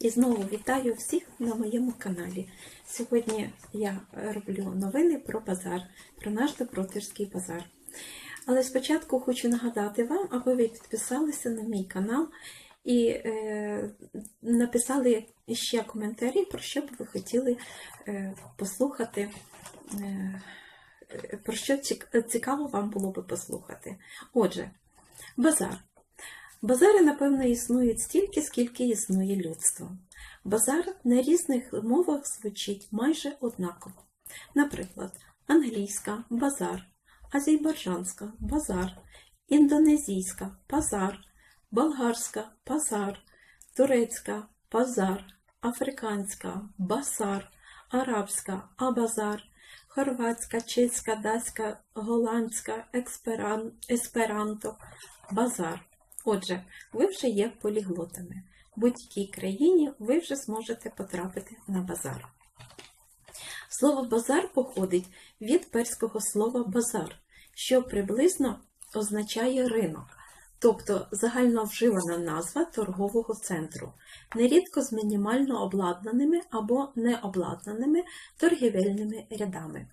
І знову вітаю всіх на моєму каналі. Сьогодні я роблю новини про базар, про наш Добротирський базар. Але спочатку хочу нагадати вам, аби ви підписалися на мій канал і е, написали ще коментарі, про що б ви хотіли е, послухати. Е, про що цікаво вам було би послухати. Отже, базар. Базари, напевно, існують стільки, скільки існує людство. Базар на різних мовах звучить майже однаково. Наприклад, англійська базар, азербайджанська базар, індонезійська базар, болгарська базар, турецька базар, африканська базар, арабська абазар, хорватська, чеська, датська, голландська, есперанто, базар. Отже, ви вже є поліглотами. В будь-якій країні ви вже зможете потрапити на базар. Слово базар походить від перського слова базар, що приблизно означає ринок, тобто загальновживана назва торгового центру, нерідко з мінімально обладнаними або необладнаними торгівельними рядами,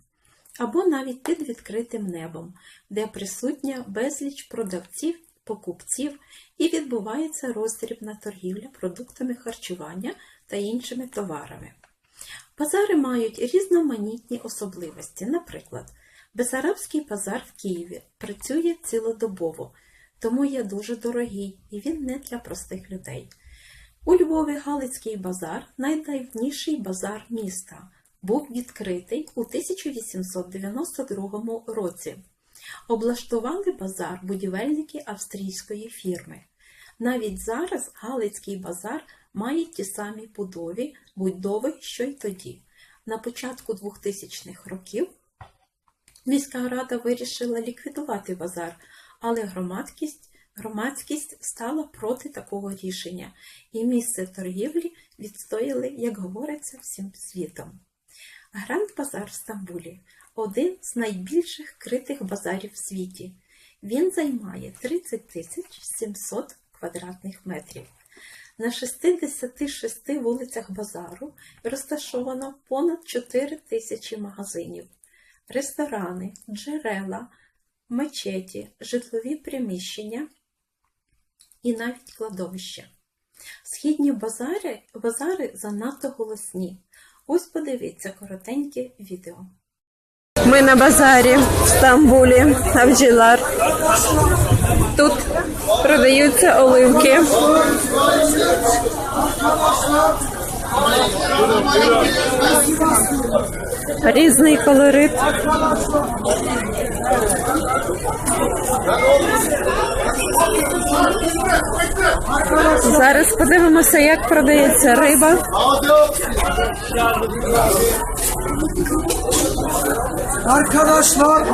або навіть під відкритим небом, де присутня безліч продавців покупців і відбувається роздрібна торгівля продуктами харчування та іншими товарами. Базари мають різноманітні особливості. Наприклад, Бесарабський базар в Києві працює цілодобово, тому є дуже дорогий і він не для простих людей. У Львові Галицький базар найдавніший базар міста. Був відкритий у 1892 році. Облаштували базар будівельники австрійської фірми. Навіть зараз Галицький базар має ті самі будові, будови, що й тоді. На початку 2000-х років міська рада вирішила ліквідувати базар, але громадськість, громадськість стала проти такого рішення, і місце торгівлі відстояли, як говориться, всім світом. Гранд Базар в Стамбулі один з найбільших критих базарів в світі. Він займає 30 тисяч 700 квадратних метрів. На 66 вулицях базару розташовано понад 4 тисячі магазинів, ресторани, джерела, мечеті, житлові приміщення і навіть кладовища. Східні базари, базари занадто голосні. Ось подивіться коротеньке відео. Ми на базарі в Стамбулі, Авджілар. Тут продаються оливки. Різний колорит. Зараз подивимося, як продається риба. Arkadaşlar.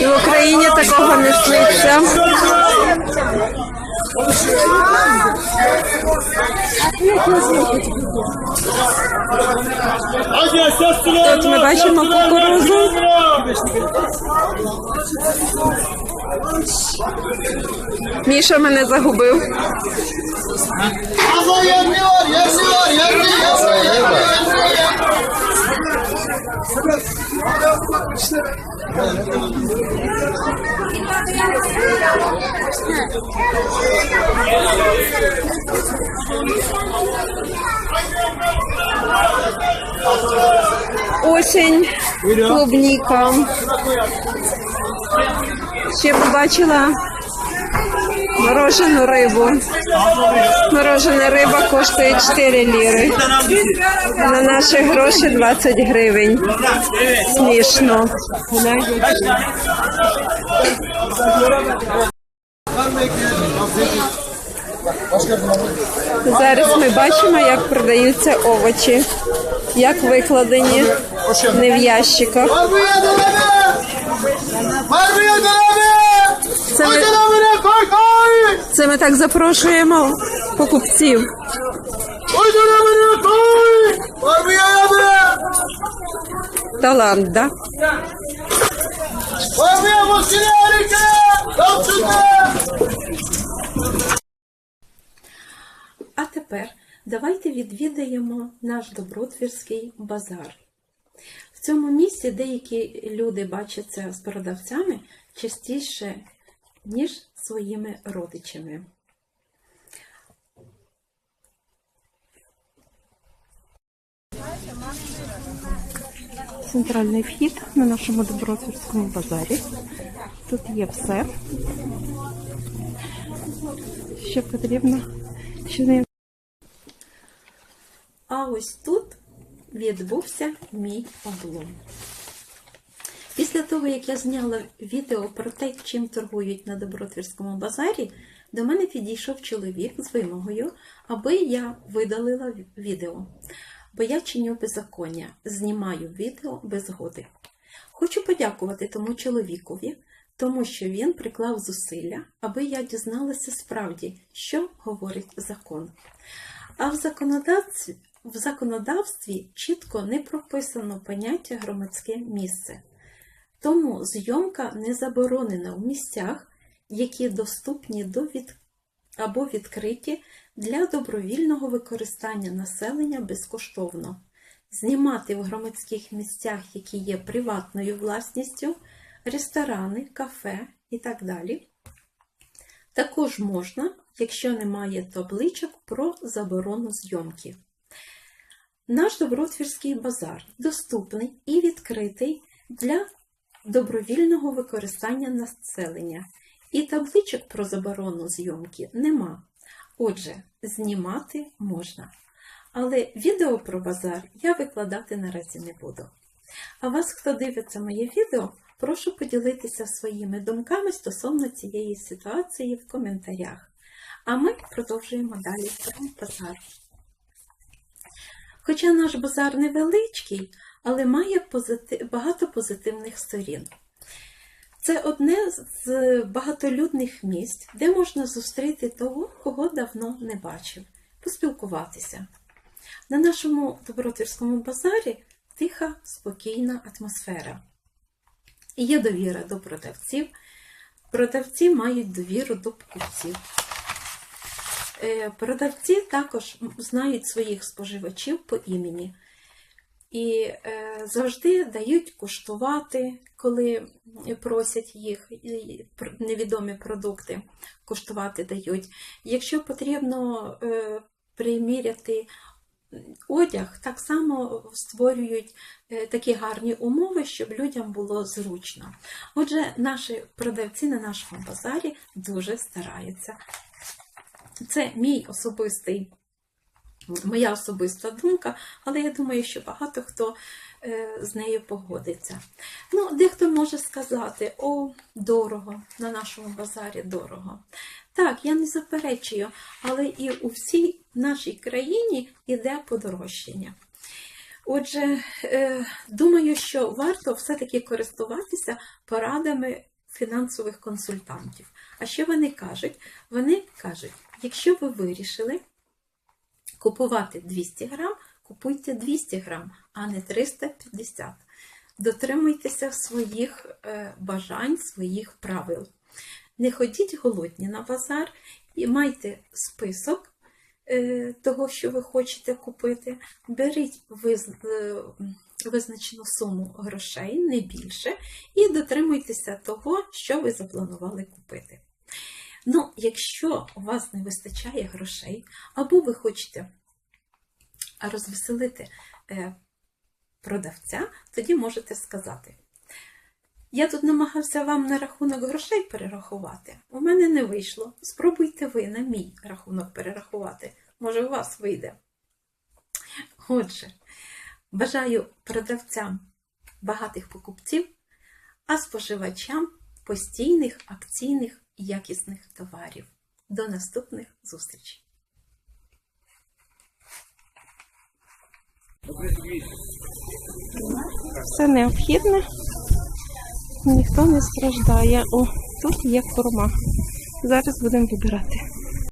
І в Україні такого не сниться. Тут ми бачимо кукурузу. Міша мене загубив. Осень, клубника. Ще побачила. Морожену рибу. Морожена риба коштує 4 ліри. На наші гроші 20 гривень. Смішно. Зараз ми бачимо, як продаються овочі, як викладені не в ящиках. Це ми. Це ми так запрошуємо покупців. Dolabına, koy. Yerbiye Талант, да? А тепер давайте відвідаємо наш добротвірський базар. В цьому місці деякі люди бачаться з продавцями частіше, ніж своїми родичами. Центральний вхід на нашому добротвірському базарі. Тут є все, що потрібно. А ось тут відбувся мій облом. Після того, як я зняла відео про те, чим торгують на Добротвірському базарі, до мене підійшов чоловік з вимогою, аби я видалила відео. Бо я чиню беззаконня, знімаю відео без згоди. Хочу подякувати тому чоловікові, тому що він приклав зусилля, аби я дізналася справді, що говорить закон. А в законодавстві, в законодавстві чітко не прописано поняття громадське місце. Тому зйомка не заборонена в місцях, які доступні до від... або відкриті для добровільного використання населення безкоштовно. Знімати в громадських місцях, які є приватною власністю, ресторани, кафе і так далі. Також можна, якщо немає табличок про заборону зйомки. Наш добротвірський базар доступний і відкритий для добровільного використання населення. І табличок про заборону зйомки нема. Отже, знімати можна. Але відео про базар я викладати наразі не буду. А вас, хто дивиться моє відео, прошу поділитися своїми думками стосовно цієї ситуації в коментарях. А ми продовжуємо далі про базар. Хоча наш базар невеличкий, але має багато позитивних сторін. Це одне з багатолюдних місць, де можна зустріти того, кого давно не бачив, поспілкуватися. На нашому добротирському базарі тиха, спокійна атмосфера. Є довіра до продавців. Продавці мають довіру до покупців. Е, Продавці також знають своїх споживачів по імені і е, завжди дають куштувати, коли просять їх невідомі продукти куштувати дають. Якщо потрібно е, приміряти одяг, так само створюють е, такі гарні умови, щоб людям було зручно. Отже, наші продавці на нашому базарі дуже стараються. Це мій особистий моя особиста думка, але я думаю, що багато хто е, з нею погодиться. Ну, дехто може сказати, о, дорого, на нашому базарі дорого. Так, я не заперечую, але і у всій нашій країні йде подорожчання. Отже, е, думаю, що варто все-таки користуватися порадами фінансових консультантів. А що вони кажуть? Вони кажуть, якщо ви вирішили купувати 200 грам, купуйте 200 грам, а не 350. Дотримуйтеся своїх е, бажань, своїх правил. Не ходіть голодні на базар і майте список е, того, що ви хочете купити. Беріть е, визначену суму грошей, не більше, і дотримуйтеся того, що ви запланували купити. Ну, якщо у вас не вистачає грошей, або ви хочете розвеселити е, продавця, тоді можете сказати. Я тут намагався вам на рахунок грошей перерахувати. У мене не вийшло. Спробуйте ви на мій рахунок перерахувати. Може, у вас вийде. Отже, бажаю продавцям багатих покупців, а споживачам постійних, акційних якісних товарів. До наступних зустрічей! все необхідне, ніхто не страждає. О, тут є корма. Зараз будемо вибирати.